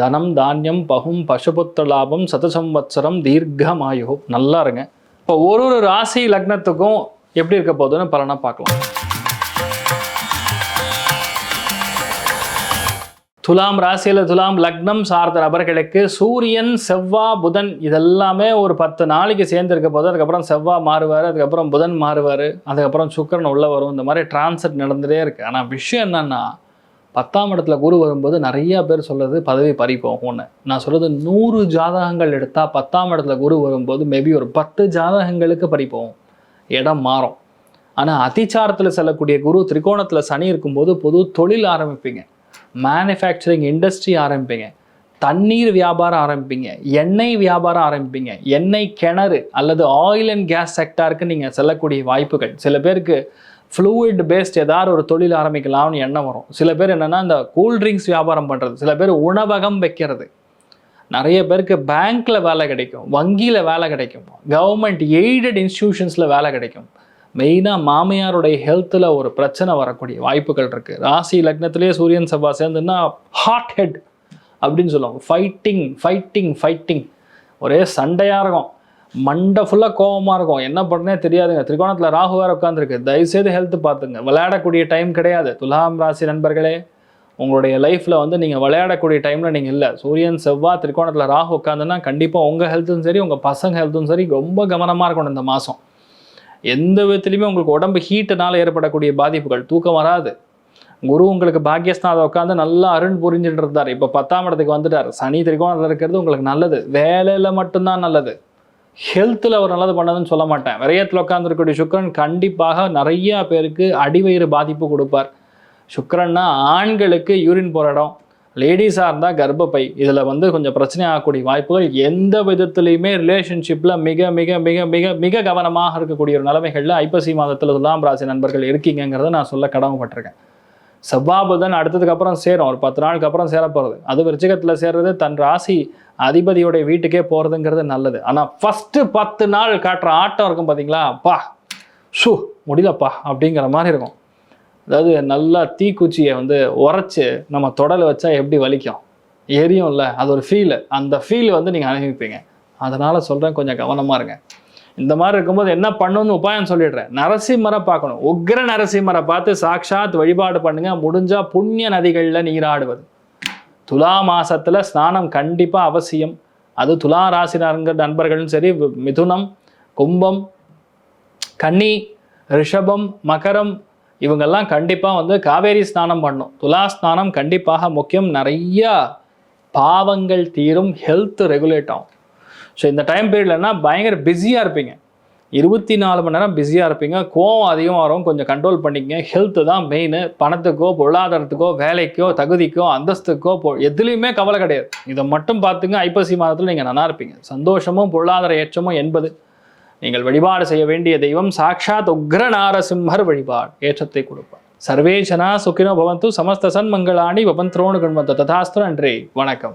தனம் தானியம் பகும் பசுபுத்த லாபம் சதசம்வத்சரம் தீர்க்கமாயு. நல்லா இருங்க. இப்போ ஒரு ஒரு ராசி லக்னத்துக்கும் எப்படி இருக்க போகுதுன்னு பலனாக பார்க்கலாம். துலாம் ராசியில் துலாம் லக்னம் சார்ந்த நபர்களுக்கு சூரியன் செவ்வா புதன் இதெல்லாமே ஒரு பத்து நாளைக்கு சேர்ந்துருக்க போது அதுக்கப்புறம் செவ்வா மாறுவார் அதுக்கப்புறம் புதன் மாறுவார் அதுக்கப்புறம் சுக்கிரன் உள்ளே வரும். இந்த மாதிரி டிரான்சிட் நடந்துகிட்டே இருக்குது ஆனால் விஷயம் என்னென்னா பத்தாம் இடத்துல குரு வரும்போது நிறையா பேர் சொல்கிறது பதவி பறி போகும்னு நான் சொல்கிறது நூறு ஜாதகங்கள் எடுத்தால் பத்தாம் இடத்துல குரு வரும்போது மேபி ஒரு பத்து ஜாதகங்களுக்கு பறி போகும் இடம் மாறும். ஆனால் அதிச்சாரத்தில் செல்லக்கூடிய குரு திரிகோணத்தில் சனி இருக்கும்போது பொது தொழில் ஆரம்பிப்பீங்க. மேனுஃபேக்சரிங் இண்டஸ்ட்ரி ஆரம்பிப்பீங்க. தண்ணீர் வியாபாரம் ஆரம்பிப்பீங்க. எண்ணெய் வியாபாரம் ஆரம்பிப்பீங்க. எண்ணெய் கிணறு அல்லது ஆயில் அண்ட் கேஸ் செக்டாருக்கு நீங்கள் செல்லக்கூடிய வாய்ப்புகள். சில பேருக்கு ஃப்ளூயிட் பேஸ்ட் ஏதாவது ஒரு தொழில் ஆரம்பிக்கலாம்னு எண்ணம் வரும். சில பேர் என்னென்னா இந்த கூல்ட்ரிங்க்ஸ் வியாபாரம் பண்ணுறது சில பேர் உணவகம் வைக்கிறது. நிறைய பேருக்கு பேங்க்கில் வேலை கிடைக்கும். வங்கியில் வேலை கிடைக்கும். கவர்மெண்ட் எய்டட் இன்ஸ்டியூஷன்ஸில் வேலை கிடைக்கும். மெயினாக மாமியாருடைய ஹெல்த்தில் ஒரு பிரச்சனை வரக்கூடிய வாய்ப்புகள் இருக்குது ராசி லக்னத்திலேயே சூரியன் செவ்வாய் சேர்ந்துன்னா ஹாட் ஹெட் அப்படின்னு சொல்லுவாங்க. ஃபைட்டிங் ஃபைட்டிங் ஃபைட்டிங் ஒரே சண்டையாக இருக்கும். மண்டை ஃபுல்லாக கோவமாக இருக்கும். என்ன பண்ணனே தெரியாதுங்க. திரிகோணத்தில் ராகு வேறு உட்காந்துருக்கு தயவுசெய்து ஹெல்த் பார்த்துங்க. விளையாடக்கூடிய டைம் கிடையாது. துலாம் ராசி நண்பர்களே உங்களுடைய லைஃப்பில் வந்து நீங்கள் விளையாடக்கூடிய டைமில் நீங்கள் இல்லை. சூரியன் செவ்வாய் திரிகோணத்தில் ராகு உட்காந்துன்னா கண்டிப்பாக உங்கள் ஹெல்த்தும் சரி உங்கள் பசங்க ஹெல்த்தும் சரி ரொம்ப கவனமாக இருக்கணும் இந்த மாதம் எந்த விதத்துலையுமே உங்களுக்கு உடம்பு ஹீட்டுனால ஏற்படக்கூடிய பாதிப்புகள் தூக்கம் வராது. குரு உங்களுக்கு பாக்கியஸ்தானத்தை உட்காந்து நல்லா அருண் புரிஞ்சுட்டு இருந்தார். இப்போ பத்தாம் இடத்துக்கு வந்துட்டார். சனி திரிகோணத்தில் இருக்கிறது உங்களுக்கு நல்லது. வேலையில் மட்டும்தான் நல்லது. ஹெல்த்தில் அவர் நல்லது பண்ணதுன்னு சொல்ல மாட்டேன். விரயத்தில் உட்காந்துருக்கக்கூடிய சுக்கரன் கண்டிப்பாக நிறையா பேருக்கு அடிவயிறு பாதிப்பு கொடுப்பார். சுக்கரன்னா ஆண்களுக்கு யூரின் போகிற இடம் லேடிஸாக இருந்தால் கர்ப்பப்பை. இதில் வந்து கொஞ்சம் பிரச்சனை ஆகக்கூடிய வாய்ப்புகள் எந்த விதத்துலையுமே ரிலேஷன்ஷிப்பில் மிக மிக மிக மிக மிக கவனமாக இருக்கக்கூடிய ஒரு நிலைமைகளில் ஐப்பசி மாதத்தில் துலாம் ராசி நண்பர்கள் இருக்கீங்கிறத நான் சொல்ல கடமைப்பட்டிருக்கேன். செவ்வாபுதன் அடுத்ததுக்கு அப்புறம் சேரும். ஒரு பத்து நாளுக்கு அப்புறம் சேர போகிறது அது விருச்சிகத்தில் சேர்றது தன் ராசி அதிபதியோடைய வீட்டுக்கே போகிறதுங்கிறது நல்லது. ஆனால் ஃபஸ்ட்டு பத்து நாள் காட்டுற ஆட்டம் இருக்கும் பார்த்தீங்களா அப்பா ஷூ முடியலப்பா அப்படிங்கிற மாதிரி இருக்கும். அதாவது நல்லா தீக்குச்சியை வந்து உரைச்சி நம்ம தொடலை வச்சா எப்படி வலிக்கும்? எரியும்ல அது ஒரு ஃபீல் அந்த ஃபீல் வந்து நீங்கள் அனுபவிப்பீங்க. அதனால் சொல்கிறேன் கொஞ்சம் கவனமாக இருங்க. இந்த மாதிரி இருக்கும்போது என்ன பண்ணணும்னு உபாயம் சொல்லிடுறேன். நரசிம்மரை பார்க்கணும். உக்ர நரசிம்மரை பார்த்து சாக்ஷாத் வழிபாடு பண்ணுங்க. முடிஞ்சா புண்ணிய நதிகளில் நீராடுவது. துலா மாசத்துல ஸ்நானம் கண்டிப்பாக அவசியம். அது துலா ராசினருங்கிற நண்பர்களும் சரி மிதுனம் கும்பம் கன்னி ரிஷபம் மகரம் இவங்கெல்லாம் கண்டிப்பாக வந்து காவேரி ஸ்நானம் பண்ணும். துலா ஸ்நானம் கண்டிப்பாக முக்கியம். நிறைய பாவங்கள் தீரும். ஹெல்த் ரெகுலேட் ஆகும். ஸோ இந்த டைம் பீரியட்லன்னா பயங்கர பிஸியாக இருப்பீங்க. இருபத்தி நாலு மணி நேரம் பிஸியாக இருப்பீங்க. கோவம் அதிகம் வரும். கொஞ்சம் கண்ட்ரோல் பண்ணிக்கங்க. ஹெல்த்து தான் மெயின் பணத்துக்கோ பொருளாதாரத்துக்கோ வேலைக்கோ தகுதிக்கோ அந்தஸ்துக்கோ பொ எதுலேயுமே கவலை கிடையாது. இதை மட்டும் பார்த்துங்க. ஐப்பசி மாதத்தில் நீங்கள் நல்லா இருப்பீங்க. சந்தோஷமும் பொருளாதார ஏற்றமும் என்பது நீங்கள் வழிபாடு செய்ய வேண்டிய தெய்வம். சாக்ஷாத் உக்ர நாரசிம்மர் வழிபாடு. ஏற்றத்தை கொடுப்பார். சர்வே ஜனா சுக்கினோ பவந்து சமஸ்த சன்மங்களாணி பவந்த்ரோணு கண்மந்த ததாஸ்து நன்றி. வணக்கம்.